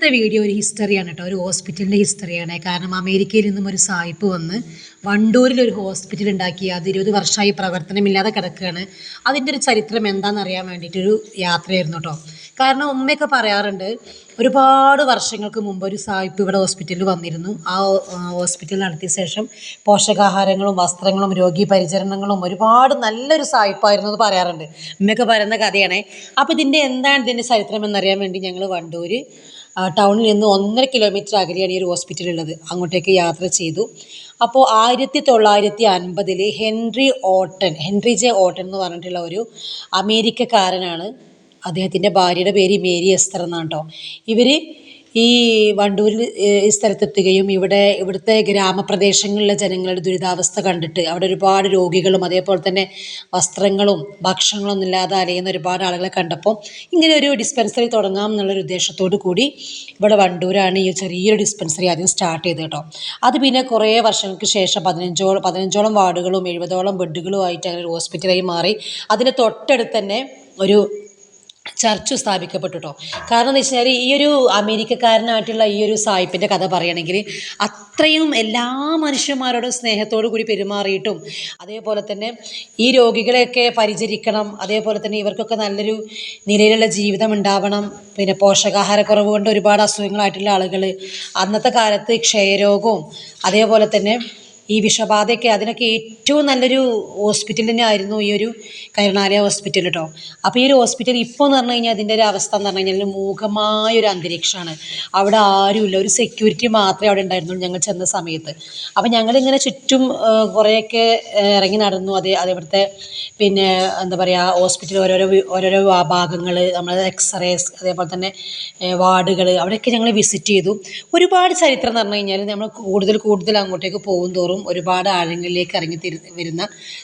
ഇന്നത്തെ വീഡിയോ ഒരു ഹിസ്റ്ററിയാണ് കേട്ടോ. ഒരു ഹോസ്പിറ്റലിന്റെ ഹിസ്റ്ററിയാണ്. കാരണം അമേരിക്കയിൽ നിന്നും ഒരു സായിപ്പ് വന്ന് വണ്ടൂരിൽ ഒരു ഹോസ്പിറ്റൽ ഉണ്ടാക്കി. അത് ഇരുപത് വർഷമായി പ്രവർത്തനമില്ലാതെ കിടക്കുകയാണ്. അതിന്റെ ഒരു ചരിത്രം എന്താണെന്ന് അറിയാൻ വേണ്ടിയിട്ടൊരു യാത്രയായിരുന്നു കേട്ടോ. കാരണം ഉമ്മയൊക്കെ പറയാറുണ്ട് ഒരുപാട് വർഷങ്ങൾക്ക് മുമ്പ് ഒരു സായിപ്പ് ഇവിടെ ഹോസ്പിറ്റലിൽ വന്നിരുന്നു. ആ ഹോസ്പിറ്റൽ നടത്തിയ ശേഷം പോഷകാഹാരങ്ങളും വസ്ത്രങ്ങളും രോഗി പരിചരണങ്ങളും ഒരുപാട് നല്ലൊരു സായിപ്പായിരുന്നു എന്ന് പറയാറുണ്ട്. ഉമ്മയൊക്കെ പറയുന്ന കഥയാണേ. അപ്പോൾ ഇതിന്റെ എന്താണ് ഇതിന്റെ ചരിത്രം എന്നറിയാൻ വേണ്ടി ഞങ്ങൾ വണ്ടൂർ ടൗണിൽ നിന്ന് ഒന്നര കിലോമീറ്റർ അകലെയാണ് ഈ ഒരു ഹോസ്പിറ്റൽ ഉള്ളത് അങ്ങോട്ടേക്ക് യാത്ര ചെയ്തു. അപ്പോൾ ആയിരത്തി തൊള്ളായിരത്തി അൻപതിൽ Henry Otten Henry J Otten എന്ന് പറഞ്ഞിട്ടുള്ള ഒരു അമേരിക്കക്കാരനാണ്. അദ്ദേഹത്തിന്റെ ഭാര്യയുടെ പേര് മേരി എസ്തർ എന്നാണ് കേട്ടോ ഇവർ ഈ വണ്ടൂരിൽ ഈ സ്ഥലത്തെത്തുകയും ഇവിടെ ഇവിടുത്തെ ഗ്രാമപ്രദേശങ്ങളിലെ ജനങ്ങളുടെ ദുരിതാവസ്ഥ കണ്ടിട്ട് അവിടെ ഒരുപാട് രോഗികളും അതേപോലെ തന്നെ വസ്ത്രങ്ങളും ഭക്ഷണങ്ങളൊന്നും ഇല്ലാതെ അലയുന്ന ഒരുപാട് ആളുകളെ കണ്ടപ്പോൾ ഇങ്ങനെ ഒരു ഡിസ്പെൻസറി തുടങ്ങാം എന്നുള്ളൊരു ഉദ്ദേശത്തോടു കൂടി ഇവിടെ വണ്ടൂരാണ് ഈ ചെറിയൊരു ഡിസ്പെൻസറി ആദ്യം സ്റ്റാർട്ട് ചെയ്തത് കേട്ടോ. അത് പിന്നെ കുറേ വർഷങ്ങൾക്ക് ശേഷം പതിനഞ്ചോളം പതിനഞ്ചോളം വാർഡുകളും എഴുപതോളം ബെഡുകളും ആയിട്ട് അങ്ങനെ ഒരു ഹോസ്പിറ്റലായി മാറി. അതിന് തൊട്ടടുത്ത് തന്നെ ഒരു ചർച്ച് സ്ഥാപിക്കപ്പെട്ടു കേട്ടോ കാരണം എന്ന് വെച്ചാൽ ഈ ഒരു അമേരിക്കക്കാരനായിട്ടുള്ള ഈ ഒരു സായിപ്പിന്റെ കഥ പറയുകയാണെങ്കിൽ അത്രയും എല്ലാ മനുഷ്യന്മാരോടും സ്നേഹത്തോടു കൂടി പെരുമാറിയിട്ടും അതേപോലെ തന്നെ ഈ രോഗികളെയൊക്കെ പരിചരിക്കണം അതേപോലെ തന്നെ ഇവർക്കൊക്കെ നല്ലൊരു നിലയിലുള്ള ജീവിതം ഉണ്ടാവണം പിന്നെ പോഷകാഹാരക്കുറവ് കൊണ്ട് ഒരുപാട് അസുഖങ്ങളായിട്ടുള്ള ആളുകൾ അന്നത്തെ കാലത്ത് ക്ഷയരോഗവും അതേപോലെ തന്നെ ഈ വിഷബാധയൊക്കെ അതിനൊക്കെ ഏറ്റവും നല്ലൊരു ഹോസ്പിറ്റൽ തന്നെയായിരുന്നു ഈ ഒരു കരുണാലയ ഹോസ്പിറ്റൽ കേട്ടോ അപ്പോൾ ഈ ഒരു ഹോസ്പിറ്റൽ ഇപ്പോൾ എന്ന് പറഞ്ഞു കഴിഞ്ഞാൽ അതിന്റെ ഒരു അവസ്ഥ എന്ന് പറഞ്ഞു കഴിഞ്ഞാൽ മൂകമായ ഒരു അന്തരീക്ഷമാണ്. അവിടെ ആരുമില്ല. ഒരു സെക്യൂരിറ്റി മാത്രമേ അവിടെ ഉണ്ടായിരുന്നുള്ളൂ ഞങ്ങൾ ചെന്ന സമയത്ത്. അപ്പോൾ ഞങ്ങളിങ്ങനെ ചുറ്റും കുറേയൊക്കെ ഇറങ്ങി നടന്നു. അതേ അതേപോലത്തെ പിന്നെ എന്താ പറയുക ഹോസ്പിറ്റൽ ഓരോരോ ഓരോരോ ഭാഗങ്ങൾ നമ്മൾ എക്സ്റേസ് അതേപോലെ തന്നെ വാർഡുകൾ അവിടെയൊക്കെ ഞങ്ങൾ വിസിറ്റ് ചെയ്തു. ഒരുപാട് ചരിത്രം എന്ന് പറഞ്ഞു കഴിഞ്ഞാൽ നമ്മൾ കൂടുതൽ കൂടുതൽ അങ്ങോട്ടേക്ക് പോകും തോറും ഒരുപാട് ആഴങ്ങളിലേക്ക് ഇറങ്ങി തിരി വരുന്ന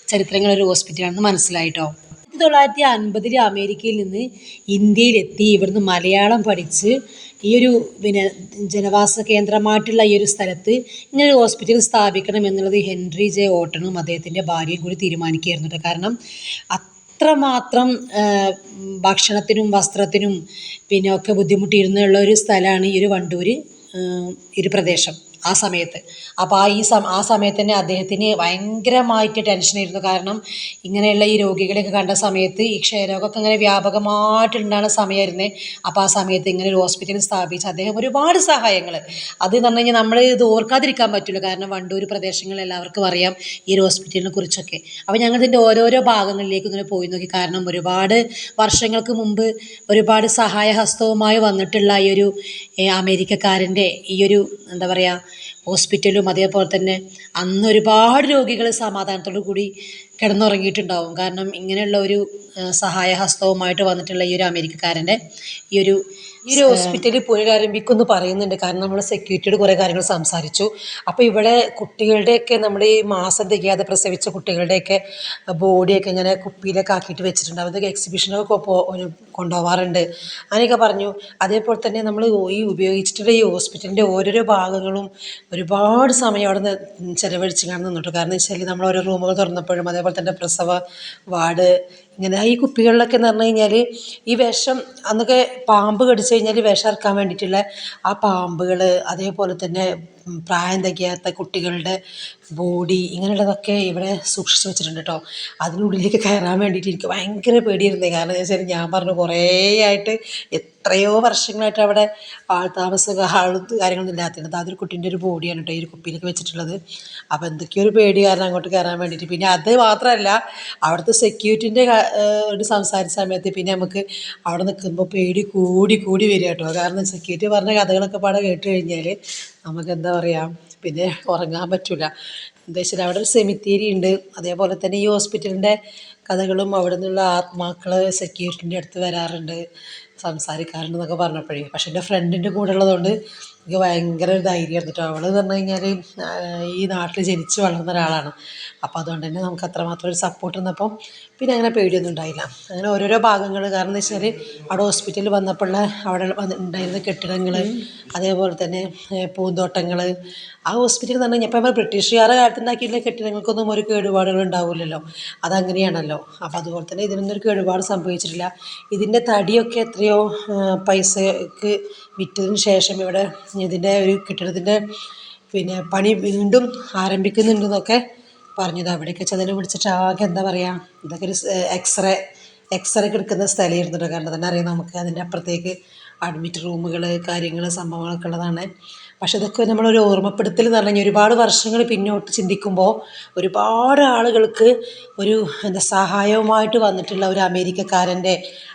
ചരിത്രങ്ങൾ ഒരു ഹോസ്പിറ്റലാണെന്ന് മനസ്സിലായിട്ടോ? ആയിരത്തി തൊള്ളായിരത്തി അൻപതിൽ അമേരിക്കയിൽ നിന്ന് ഇന്ത്യയിലെത്തി. ഇവിടുന്ന് മലയാളം പഠിച്ച് ഈ ഒരു പിന്നെ ജനവാസ കേന്ദ്രമായിട്ടുള്ള ഈ ഒരു സ്ഥലത്ത് ഇങ്ങനെ ഒരു ഹോസ്പിറ്റൽ സ്ഥാപിക്കണം എന്നുള്ളത് ഹെൻറി ജെ ഓട്ടണും അദ്ദേഹത്തിന്റെ ഭാര്യയും കൂടി തീരുമാനിക്കുകയായിരുന്നു കാരണം അത്രമാത്രം ഭക്ഷണത്തിനും വസ്ത്രത്തിനും പിന്നെ ഒക്കെ ബുദ്ധിമുട്ടിയിരുന്നുള്ള ഒരു സ്ഥലമാണ് ഈ ഒരു വണ്ടൂർ ഈ ഒരു പ്രദേശം. ആ സമയത്ത്. അപ്പോൾ ആ ഈ ആ സമയത്ത് തന്നെ അദ്ദേഹത്തിന് ഭയങ്കരമായിട്ട് ടെൻഷനായിരുന്നു കാരണം ഇങ്ങനെയുള്ള ഈ രോഗികളെയൊക്കെ കണ്ട സമയത്ത് ഈ ക്ഷയരോഗമൊക്കെ ഇങ്ങനെ വ്യാപകമായിട്ടുണ്ടാകുന്ന സമയമായിരുന്നേ അപ്പോൾ ആ സമയത്ത് ഇങ്ങനെ ഒരു ഹോസ്പിറ്റലിൽ സ്ഥാപിച്ച് അദ്ദേഹം ഒരുപാട് സഹായങ്ങൾ അത് എന്ന് പറഞ്ഞു കഴിഞ്ഞാൽ നമ്മൾ ഇത് ഓർക്കാതിരിക്കാൻ പറ്റില്ല കാരണം വണ്ടൂർ പ്രദേശങ്ങളിൽ എല്ലാവർക്കും അറിയാം ഈ ഒരു ഹോസ്പിറ്റലിനെ കുറിച്ചൊക്കെ. അപ്പോൾ ഞങ്ങൾ ഇതിന്റെ ഓരോരോ ഭാഗങ്ങളിലേക്ക് ഇങ്ങനെ പോയി നോക്കി. കാരണം ഒരുപാട് വർഷങ്ങൾക്ക് മുമ്പ് ഒരുപാട് സഹായഹസ്തവുമായി വന്നിട്ടുള്ള ഈ ഒരു അമേരിക്കക്കാരന്റെ ഈ ഒരു എന്താ പറയുക ഹോസ്പിറ്റലും അതേപോലെ തന്നെ അന്ന് ഒരുപാട് രോഗികൾ സമാധാനത്തോടു കൂടി കിടന്നുറങ്ങിയിട്ടുണ്ടാവും. കാരണം ഇങ്ങനെയുള്ള ഒരു സഹായഹസ്തവുമായിട്ട് വന്നിട്ടുള്ള ഈ ഒരു അമേരിക്കക്കാരന്റെ ഈ ഒരു ഈ ഒരു ഹോസ്പിറ്റലിൽ പുനരാരംഭിക്കുമെന്ന് പറയുന്നുണ്ട്. കാരണം നമ്മൾ സെക്യൂരിറ്റിയോട് കുറേ കാര്യങ്ങൾ സംസാരിച്ചു. അപ്പോൾ ഇവിടെ കുട്ടികളുടെയൊക്കെ നമ്മൾ ഈ മാസം തികയാതെ പ്രസവിച്ച കുട്ടികളുടെയൊക്കെ ബോഡിയൊക്കെ ഇങ്ങനെ കുപ്പിയിലൊക്കെ ആക്കിയിട്ട് വെച്ചിട്ടുണ്ട്. അതൊക്കെ എക്സിബിഷനൊക്കെ കൊണ്ടുപോകാറുണ്ട് അങ്ങനെയൊക്കെ പറഞ്ഞു. അതേപോലെ തന്നെ നമ്മൾ ഈ ഉപയോഗിച്ചിട്ടുള്ള ഈ ഹോസ്പിറ്റലിന്റെ ഓരോരോ ഭാഗങ്ങളും ഒരുപാട് സമയം അവിടെ നിന്ന് ചിലവഴിച്ച് കാണുന്നുണ്ട് കാരണം വെച്ചാൽ നമ്മൾ ഓരോ റൂമുകൾ തുറന്നപ്പോഴും അതേപോലെ തന്നെ പ്രസവ വാർഡ് ഇങ്ങനെ ഈ കുപ്പികളിലൊക്കെ എന്ന് പറഞ്ഞു കഴിഞ്ഞാൽ ഈ വിഷം അന്നൊക്കെ പാമ്പ് കടിച്ചു കഴിഞ്ഞാൽ വിഷം ഇറക്കാൻ വേണ്ടിയിട്ടുള്ള ആ പാമ്പുകൾ അതേപോലെ തന്നെ പ്രായം തികയാത്ത കുട്ടികളുടെ ബോഡി ഇങ്ങനെയുള്ളതൊക്കെ ഇവിടെ സൂക്ഷിച്ച് വെച്ചിട്ടുണ്ട് കേട്ടോ. അതിനുള്ളിലേക്ക് കയറാൻ വേണ്ടിയിട്ട് എനിക്ക് ഭയങ്കര പേടിയിരുന്നേ കാരണം എന്ന് വെച്ചാൽ ഞാൻ പറഞ്ഞു കുറേ ആയിട്ട് എത്രയോ വർഷങ്ങളായിട്ട് അവിടെ ആൾ താമസ ആളും കാര്യങ്ങളൊന്നും ഇല്ലാത്തത്. അതൊരു കുട്ടീന്റെ ഒരു ബോഡിയാണ് കേട്ടോ ഈ ഒരു കുപ്പിയിലൊക്കെ വെച്ചിട്ടുള്ളത്. അപ്പോൾ എന്തൊക്കെയോ ഒരു പേടി കാരണം അങ്ങോട്ട് കയറാൻ വേണ്ടിയിട്ട്. പിന്നെ അത് മാത്രമല്ല അവിടുത്തെ സെക്യൂരിറ്റീന്റെ സംസാരിച്ച സമയത്ത് പിന്നെ നമുക്ക് അവിടെ നിൽക്കുമ്പോൾ പേടി കൂടി കൂടി വരിക കേട്ടോ. കാരണം സെക്യൂരിറ്റി പറഞ്ഞ കഥകളൊക്കെ പാടെ കേട്ട് കഴിഞ്ഞാൽ നമുക്ക് എന്താ പറയുക പിന്നെ ഉറങ്ങാൻ പറ്റില്ല എന്താ വെച്ചാൽ അവിടെ ഒരു സെമിത്തേരി ഉണ്ട്. അതേപോലെ തന്നെ ഈ ഹോസ്പിറ്റലിന്റെ കഥകളും അവിടെ നിന്നുള്ള ആത്മാക്കൾ സെക്യൂരിറ്റിന്റെ അടുത്ത് വരാറുണ്ട്. സംസാരിക്കാറുണ്ടെന്നൊക്കെ പറഞ്ഞപ്പോഴേ. പക്ഷേ എന്റെ ഫ്രണ്ടിന്റെ കൂടെ ഉള്ളതുകൊണ്ട് എനിക്ക് ഭയങ്കര ഒരു ധൈര്യമായിരുന്നു കേട്ടോ. അവൾ എന്ന് പറഞ്ഞു കഴിഞ്ഞാൽ ഈ നാട്ടിൽ ജനിച്ച് വളർന്ന ഒരാളാണ്. അപ്പോൾ അതുകൊണ്ട് തന്നെ നമുക്ക് അത്രമാത്രം ഒരു സപ്പോർട്ട് തന്നപ്പം പിന്നെ അങ്ങനെ പേടിയൊന്നും ഉണ്ടായില്ല. അങ്ങനെ ഓരോരോ ഭാഗങ്ങൾ. കാരണം എന്ന് വെച്ചാൽ അവിടെ ഹോസ്പിറ്റലിൽ വന്നപ്പോൾ അവിടെ ഉണ്ടായിരുന്ന കെട്ടിടങ്ങൾ അതേപോലെ തന്നെ പൂന്തോട്ടങ്ങൾ ആ ഹോസ്പിറ്റൽ എന്ന് പറഞ്ഞു കഴിഞ്ഞാൽ ഇപ്പോൾ നമ്മൾ ബ്രിട്ടീഷുകാരുടെ കാലത്ത് കെട്ടിടങ്ങൾക്കൊന്നും ഒരു കേടുപാടുകൾ ഉണ്ടാവില്ലല്ലോ. അതങ്ങനെയാണല്ലോ. അപ്പോൾ അതുപോലെ തന്നെ ഇതിനൊന്നും ഒരു കേടുപാട് സംഭവിച്ചിട്ടില്ല. ഇതിന്റെ തടിയൊക്കെ ആ, പൈസക്ക് വിറ്റതിന് ശേഷം ഇവിടെ ഇതിന്റെ ഒരു കെട്ടിടത്തിന്റെ പിന്നെ പണി വീണ്ടും ആരംഭിക്കുന്നുണ്ടെന്നൊക്കെ പറഞ്ഞത്. അവിടെയൊക്കെ ചെതൽ പിടിച്ചിട്ട് ആകെ എന്താ പറയുക ഇതൊക്കെ ഒരു എക്സ്റേ എക്സ്റേ ഒക്കെ എടുക്കുന്ന സ്ഥലമായിരുന്നു കേട്ടോ. കാരണം തന്നെ അറിയാം നമുക്ക് അതിന്റെ അപ്പുറത്തേക്ക് അഡ്മിറ്റ് റൂമുകൾ കാര്യങ്ങൾ സംഭവങ്ങളൊക്കെ ഉള്ളതാണ്. പക്ഷെ ഇതൊക്കെ നമ്മളൊരു ഓർമ്മപ്പെടുത്തൽ എന്ന് പറഞ്ഞു ഒരുപാട് വർഷങ്ങൾ പിന്നോട്ട് ചിന്തിക്കുമ്പോൾ ഒരുപാട് ആളുകൾക്ക് ഒരു എന്താ സഹായവുമായിട്ട് വന്നിട്ടുള്ള ഒരു അമേരിക്കക്കാരന്റെ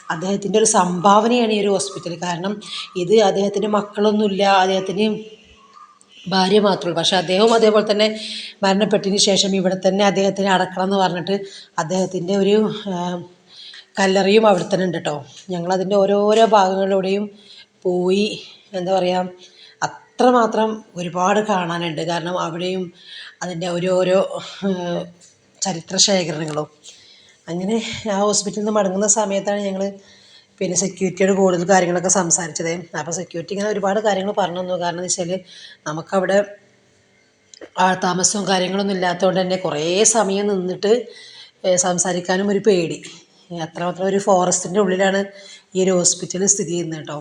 അദ്ദേഹത്തിന്റെ ഒരു സംഭാവനയാണ് ഈ ഒരു ഹോസ്പിറ്റൽ. കാരണം ഇത് അദ്ദേഹത്തിന് മക്കളൊന്നുമില്ല അദ്ദേഹത്തിന് ഭാര്യ മാത്രമേ ഉള്ളൂ. പക്ഷേ അദ്ദേഹവും അതേപോലെ തന്നെ മരണപ്പെട്ടതിന് ശേഷം ഇവിടെ തന്നെ അദ്ദേഹത്തിനെ അടക്കണം എന്ന് പറഞ്ഞിട്ട് അദ്ദേഹത്തിന്റെ ഒരു കല്ലറയും അവിടെ തന്നെ ഉണ്ട് കേട്ടോ ഞങ്ങളതിന്റെ ഓരോരോ ഭാഗങ്ങളിലൂടെയും പോയി എന്താ പറയുക അത്രമാത്രം ഒരുപാട് കാണാനുണ്ട്. കാരണം അവിടെയും അതിന്റെ ഓരോരോ ചരിത്ര ശേഖരണങ്ങളും അങ്ങനെ ആ ഹോസ്പിറ്റലിൽ നിന്ന് മടങ്ങുന്ന സമയത്താണ് ഞങ്ങൾ പിന്നെ സെക്യൂരിറ്റിയോട് കൂടുതൽ കാര്യങ്ങളൊക്കെ സംസാരിച്ചത്. അപ്പോൾ സെക്യൂരിറ്റി ഇങ്ങനെ ഒരുപാട് കാര്യങ്ങൾ പറഞ്ഞു തന്നു. കാരണം എന്ന് വെച്ചാൽ നമുക്കവിടെ താമസവും കാര്യങ്ങളൊന്നും ഇല്ലാത്തതുകൊണ്ട് തന്നെ കുറേ സമയം നിന്നിട്ട് സംസാരിക്കാനും ഒരു പേടി. അത്രമാത്രം ഒരു ഫോറസ്റ്റിന്റെ ഉള്ളിലാണ് ഈ ഒരു ഹോസ്പിറ്റൽ സ്ഥിതി ചെയ്യുന്നത് കേട്ടോ